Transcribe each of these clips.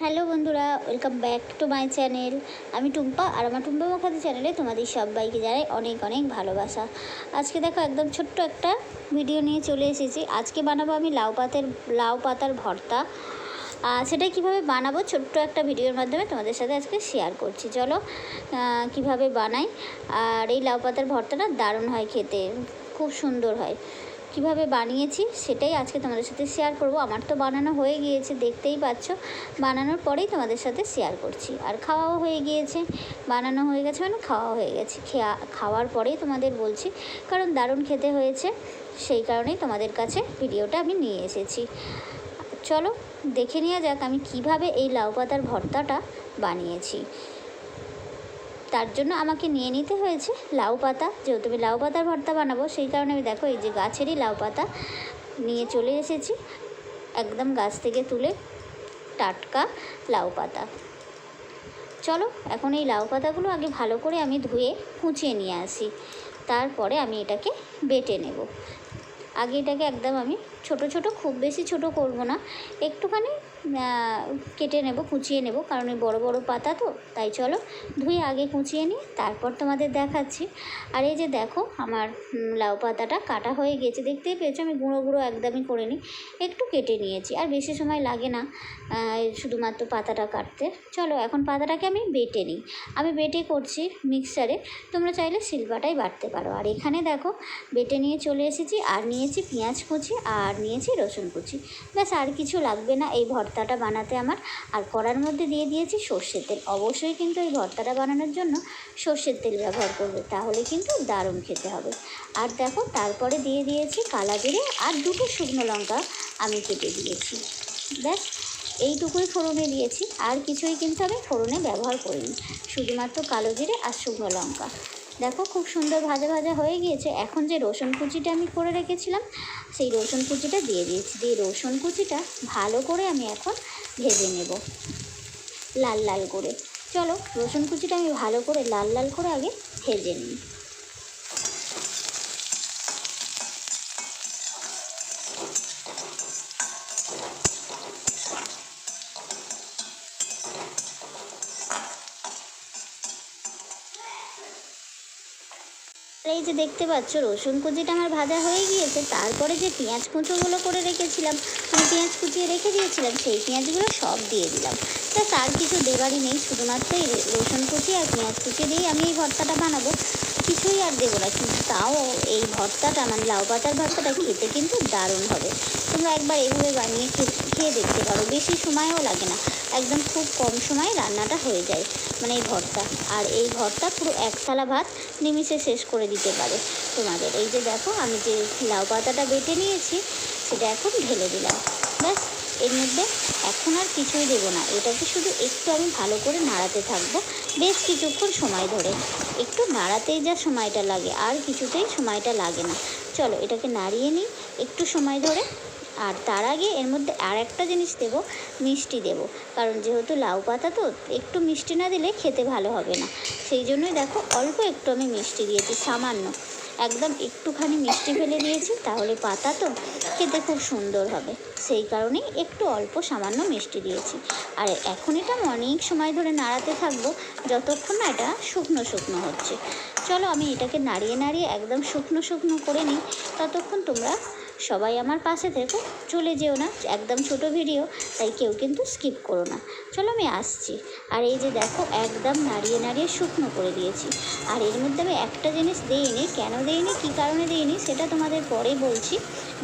Hello বন্ধুরা welcome back to my channel আমি টুম্পা আর আমার টুম্পা মুখার্জি চ্যানেলে তোমাদের সবাইকে জানাই অনেক অনেক ভালোবাসা। আজকে দেখো একদম ছোট্ট একটা ভিডিও নিয়ে চলে এসেছি। আজকে বানাবো আমি লাউ পাতের, লাউ পাতার ভর্তা। সেটা কীভাবে বানাবো ছোট্ট একটা ভিডিওর মাধ্যমে তোমাদের সাথে আজকে শেয়ার করছি। চলো কীভাবে বানাই? আর এই লাউ পাতার ভর্তাটা দারুণ হয় খেতে, খুব সুন্দর হয়। কীভাবে বানিয়েছি সেটাই আজকে তোমাদের সাথে শেয়ার করব। আমার তো বানানো হয়ে গিয়েছে, দেখতেই পাচ্ছ। বানানোর পরেই তোমাদের সাথে শেয়ার করছি। আর খাওয়াও হয়ে গিয়েছে, বানানো হয়ে গেছে মানে খাওয়া হয়ে গেছে। খেয়া, খাওয়ার পরেই তোমাদের বলছি, কারণ দারুণ খেতে হয়েছে, সেই কারণেই তোমাদের কাছে ভিডিওটা আমি নিয়ে এসেছি। চলো দেখে নেওয়া যাক আমি কীভাবে এই লাউ পাতার ভর্তাটা বানিয়েছি। তার জন্য আমাকে নিয়ে নিতে হয়েছে লাউ পাতা। যেহেতু আমি লাউ পাতার ভর্তা বানাবো, সেই কারণে আমি দেখো এই যে গাছেরই লাউ পাতা নিয়ে চলে এসেছি। একদম গাছ থেকে তুলে টাটকা লাউ পাতা। চলো, এখন এই লাউ পাতাগুলো আগে ভালো করে আমি ধুয়ে কুচিয়ে নিয়ে আসি। তারপরে আমি এটাকে বেটে নেব। আগে এটাকে একদম আমি ছোট ছোট, খুব বেশি ছোট করব না। একটুখানি কেটে নেব, কুচিয়ে নেব, কারণ ওই বড় বড় পাতা তো, তাই চলো ধুয়ে আগে কুচিয়ে নিই, তারপর তোমাদের দেখাচ্ছি। আর এই যে দেখো, আমার লাউ পাতাটা কাটা হয়ে গেছে, দেখতেই পেয়েছ? আমি গুঁড়ো গুঁড়ো একদমই করে নিই, একটু কেটে নিয়েছি, আর বেশি সময় লাগে না শুধুমাত্র পাতাটা কাটতে। চলো, এখন পাতাটাকে আমি বেটে নিই। আমি বেটে করছি মিক্সারে, তোমরা চাইলে শিলপাটাই বাটতে পারো। আর এখানে দেখো, বেটে নিয়ে চলে এসেছি, আর নিয়েছি পেঁয়াজ কুচি, আর নিয়েছি রসুন কুচি। ব্যাস, আর কিছু লাগবে না এই ভর্তাটা বানাতে আমার, আর কড়ার মধ্যে দিয়ে দিয়েছি সর্ষের তেল। অবশ্যই কিন্তু এই ভর্তাটা বানানোর জন্য সর্ষের তেল ব্যবহার করবে, তাহলে কিন্তু দারুণ খেতে হবে। আর দেখো, তারপরে দিয়ে দিয়েছি কালা জিরে আর দুটো শুকনো লঙ্কা আমি কেটে দিয়েছি। ব্যাস, এইটুকুই ফোড়নে দিয়েছি, আর কিছুই কিন্তু আমি ফোড়নে ব্যবহার করিনি, শুধুমাত্র কালো জিরে আর শুকনো লঙ্কা। দেখো, খুব সুন্দর ভাজা ভাজা হয়ে গিয়েছে। এখন যে রসুন কুচিটা আমি করে রেখেছিলাম, সেই রসুন কুচিটা দিয়ে দিয়েছি। দিয়ে রসুন কুচিটা ভালো করে আমি এখন ভেজে নেব, লাল লাল করে। চলো, রসুন কুচিটা আমি ভালো করে লাল লাল করে আগে ভেজে নিই। আর এই যে দেখতে পাচ্ছ, রসুন কুচিটা আমার ভাজা হয়ে গিয়েছে, তারপরে যে পেঁয়াজ কুচোগুলো করে রেখেছিলাম, আমি পেঁয়াজ কুচিয়ে রেখে দিয়েছিলাম, সেই পেঁয়াজগুলো সব দিয়ে দিলাম। তা তার কিছু দেবারই নেই, শুধুমাত্র এই রসুন কুচি আর পেঁয়াজ কুচি দিয়েই আমি এই ভর্তাটা বানাবো। কিছুই আর দেবো না, কিন্তু তাও ভর্তাটা মানে লাউ পাতার ভর্তাটা খেতে কিন্তু দারুণ হবে। তোমরা একবার এইভাবে বানিয়ে খেয়ে দেখতে পারো। বেশি সময়ও লাগে না। একদম খুব কম সময়ে রান্নাটা হয়ে যায় মানে এই ভর্তা। আর এই ভর্তা পুরো এক থালা ভাত নিমিষে শেষ করে দিতে পারে তোমাদের। এই যে দেখো, আমি যে লাউ পাতাটা বেটে নিয়েছি, সেটা এখন ঢেলে দিলাম। ব্যাস। এর মধ্যে এখন আর কিছুই দেবো না। এটাকে শুধু একটু আমি ভালো করে নাড়াতে থাকব। বেশ কিছুক্ষণ সময় ধরে। একটু নাড়াতেই যা সময়টা লাগে, আর কিছুতেই সময়টা লাগে না। চলো এটাকে নাড়িয়ে নিই একটু সময় ধরে। আর তার আগে এর মধ্যে আর একটা জিনিস দেবো, মিষ্টি দেবো। কারণ যেহেতু লাউ পাতা তো, একটু মিষ্টি না দিলে খেতে ভালো হবে না। সেই জন্যই দেখো অল্প একটু আমি মিষ্টি দিয়েছি, সামান্য। একদম একটুখানি মিষ্টি ফেলে দিয়েছি, তাহলে পাতা তো খেতে খুব সুন্দর হবে। সেই কারণেই একটু অল্প সামান্য মিষ্টি দিয়েছি। আর এখন এটা অনেক সময় ধরে নাড়াতে থাকব, যতক্ষণ না এটা শুকনো শুকনো হচ্ছে। চলো আমি এটাকে নাড়িয়ে নাড়িয়ে একদম শুকনো শুকনো করে নিই। ততক্ষণ তোমরা সবাই আমার পাশে থেকো, চলে যেও না, একদম ছোট ভিডিও, তাই কেউ কিন্তু স্কিপ করো না। চলো আমি আসছি। আর এই যে দেখো, একদম নাড়িয়ে নাড়িয়ে শুকনো করে দিয়েছি। আর এর মধ্যে আমি একটা জিনিস দিইনি, কেন দিইনি, কী কারণে দিইনি, সেটা তোমাদের পরে বলছি,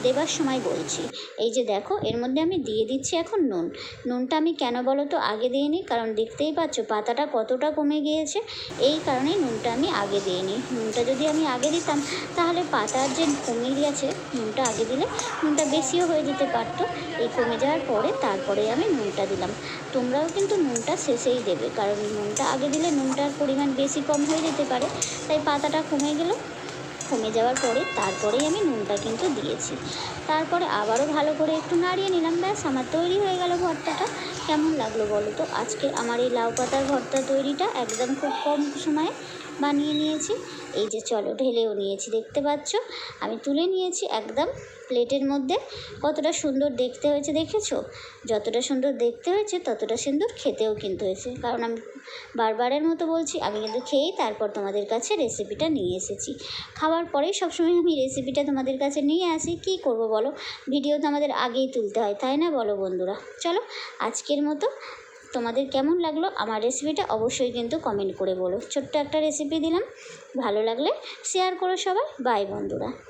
দেবার সময় বলছি। এই যে দেখো, এর মধ্যে আমি দিয়ে দিচ্ছি এখন নুন। নুনটা আমি কেন বলো তো, আগে দিইনি, কারণ দেখতেই পাচ্ছ পাতাটা কতটা কমে গিয়েছে, এই কারণেই নুনটা আমি আগে দিইনি নুনটা যদি আমি আগে দিতাম, তাহলে পাতার যে কমে গিয়েছে নুনটা আগে দিলে নুনটা বেশিও হয়ে যেতে পারতো। এই কমে যাওয়ার পরে তারপরে আমি নুনটা দিলাম। তোমরাও কিন্তু নুনটা শেষেই দেবে, কারণ নুনটা আগে দিলে নুনটার পরিমাণ বেশি কম হয়ে যেতে পারে। তাই পাতাটা কমে গেল। কমে যাওয়ার পরে তারপরেই আমি নুনটা কিন্তু দিয়েছি। তারপরে আবারও ভালো করে একটু নাড়িয়ে নিলাম। ব্যাস, আমার তৈরি হয়ে গেল ভর্তাটা। কেমন লাগল বলো তো? আজকে আমার এই লাউ পাতার ভর্তা তৈরিটা একদম খুব কম সময়ে বানিয়ে নিয়েছি। এই যে চলো ঢেলেও নিয়েছি, দেখতে পাচ্ছ? আমি তুলে নিয়েছি একদম প্লেটের মধ্যে। কতটা সুন্দর দেখতে হয়েছে, দেখেছ? যতটা সুন্দর দেখতে হয়েছে, ততটা সুন্দর খেতেও কিন্তু হয়েছে। কারণ আমি বারবারের মতো বলছি, আমি কিন্তু খেয়েই তারপর তোমাদের কাছে রেসিপিটা নিয়ে এসেছি। খাওয়ার পরেই সবসময় আমি রেসিপিটা তোমাদের কাছে নিয়ে আসি। কী করব বলো? ভিডিও তো আমাদের আগেই তুলতে হয়, তাই না বলো বন্ধুরা? চলো আজকের মতো তোমাদের কেমন লাগল আমার রেসিপিটা অবশ্যই কিন্তু কমেন্ট করে বলো। ছোট্ট একটা রেসিপি দিলাম, ভালো লাগলে শেয়ার করো সবাই। বাই বন্ধুরা।